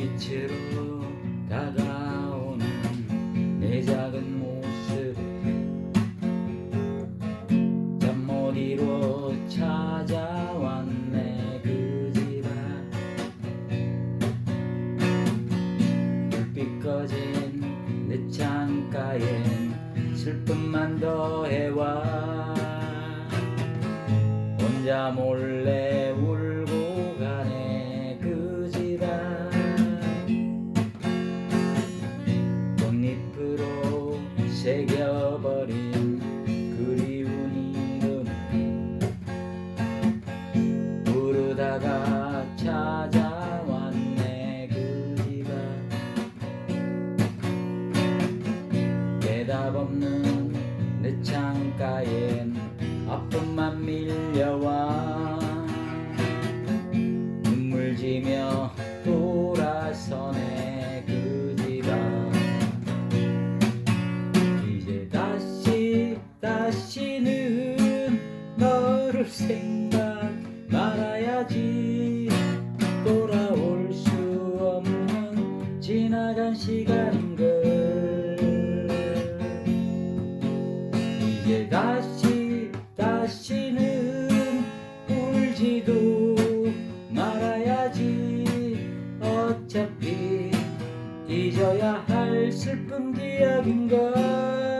불빛으로 다가오는 내 작은 모습. 잠못 이루어 찾아왔네 그 집안. 불빛 꺼진 내 창가엔 슬픔만 더해와. 혼자 몰래 새겨버린 그리운 이름. 부르다가 찾아왔네 그 집안. 대답 없는 내 창가엔 아픔만 밀려와 다시는 너를 생각 말아야지. 돌아올 수 없는 지나간 시간인걸 이제 다시 다시는 울지도 말아야지. 어차피 잊어야 할 슬픈 기억인가